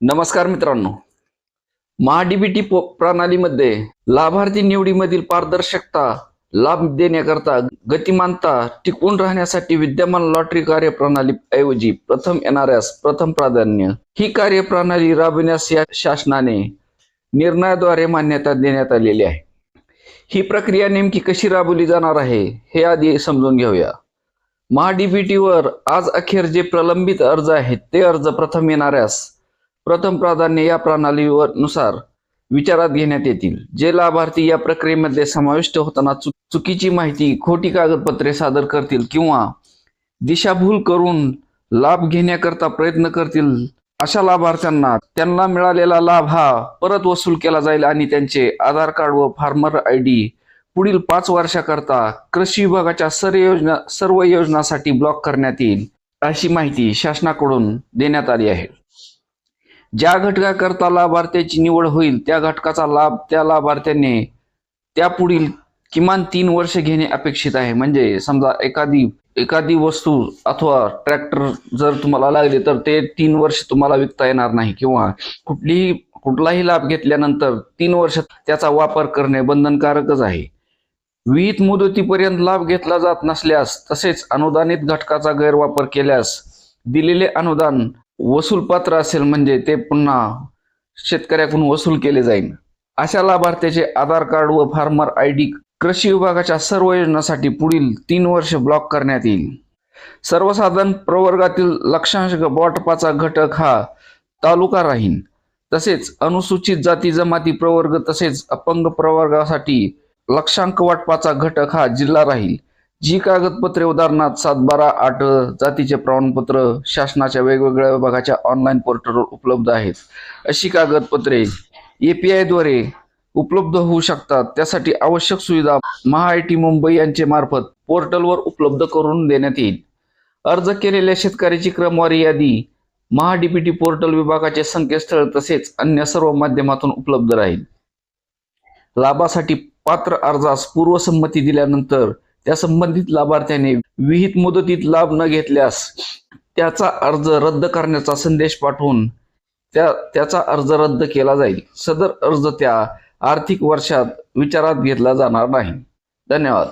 नमस्कार मित्रांनो. महाडीबीटी प्रणालीमध्ये लाभार्थी निवडीमधील पारदर्शकता लाभ देण्याकरता गतिमानता टिकून राहण्यासाठी विद्यमान लॉटरी कार्यप्रणाली ऐवजी प्रथम येणाऱ्यास प्रथम प्राधान्य. ही कार्यप्रणाली राबविण्यास या शासनाने निर्णयाद्वारे मान्यता देण्यात आलेली आहे. ही प्रक्रिया नेमकी कशी राबवली जाणार आहे हे आधी समजून घेऊया. महाडीबीटीवर आज अखेर जे प्रलंबित अर्ज आहेत ते अर्ज प्रथम येणाऱ्यास प्रथम प्राधान्य या प्रणालीवर नुसार विचारात घेण्यात येतील जे लाभार्थी या प्रक्रियेमध्ये समाविष्ट होताना चुकीची माहिती खोटी कागदपत्रे सादर करतील किंवा दिशाभूल करून लाभ घेण्याकरता प्रयत्न करतील अशा लाभार्थ्यांना त्यांना मिळालेला लाभ हा परत वसूल केला जाईल आणि त्यांचे आधार कार्ड व फार्मर आय डी पुढील पाच वर्षाकरता कृषी विभागाच्या सर्व योजना सर्व योजनासाठी ब्लॉक करण्यात येईल अशी माहिती शासनाकडून देण्यात आली आहे. ज्या घटकाकरता लाभार्थ्याची निवड होईल त्या घटकाचा लाभ त्या लाभार्थ्याने त्या पुढील किमान तीन वर्ष घेणे अपेक्षित आहे. म्हणजे समजा एखादी एखादी वस्तू अथवा ट्रॅक्टर जर तुम्हाला लागले तर ते तीन वर्ष तुम्हाला विकता येणार नाही. किंवा कुठलीही कुठलाही लाभ घेतल्यानंतर तीन वर्ष त्याचा वापर करणे बंधनकारकच आहे. विहित मुदतीपर्यंत लाभ घेतला जात नसल्यास तसेच अनुदानित घटकाचा गैरवापर केल्यास दिलेले अनुदान वसूलपात्र असेल म्हणजे ते पुन्हा शेतकऱ्याकडून वसूल केले जाईल. अशा लाभार्थ्याचे आधार कार्ड व फार्मर आय डी कृषी विभागाच्या सर्व योजनांसाठी पुढील तीन वर्ष ब्लॉक करण्यात येईल. सर्वसाधारण प्रवर्गातील लक्षांश वाटपाचा घटक हा तालुका राहील तसेच अनुसूचित जाती जमाती प्रवर्ग तसेच अपंग प्रवर्गासाठी लक्षांक वाटपाचा घटक हा जिल्हा राहील. जी कागदपत्रे उदाहरणार्थ सात बारा आठ जातीचे प्रमाणपत्र शासनाच्या वेगवेगळ्या विभागाच्या ऑनलाईन पोर्टलवर उपलब्ध आहेत. अशी कागदपत्रे ए पी द्वारे उपलब्ध होऊ शकतात. त्यासाठी आवश्यक सुविधा महाआयटी मुंबई यांचे मार्फत पोर्टलवर उपलब्ध करून देण्यात येईल. अर्ज केलेल्या शेतकऱ्याची क्रमवारी यादी महाडीपीटी पोर्टल विभागाचे संकेतस्थळ तसेच अन्य सर्व माध्यमातून उपलब्ध राहील. लाभासाठी पात्र अर्जास पूर्वसंमती दिल्यानंतर त्या संबंधित लाभार्थ्याने विहित मुदतीत लाभ न घेतल्यास त्याचा अर्ज रद्द करण्याचा संदेश पाठवून त्या त्याचा अर्ज रद्द केला जाईल. सदर अर्ज त्या आर्थिक वर्षात विचारात घेतला जाणार नाही. धन्यवाद.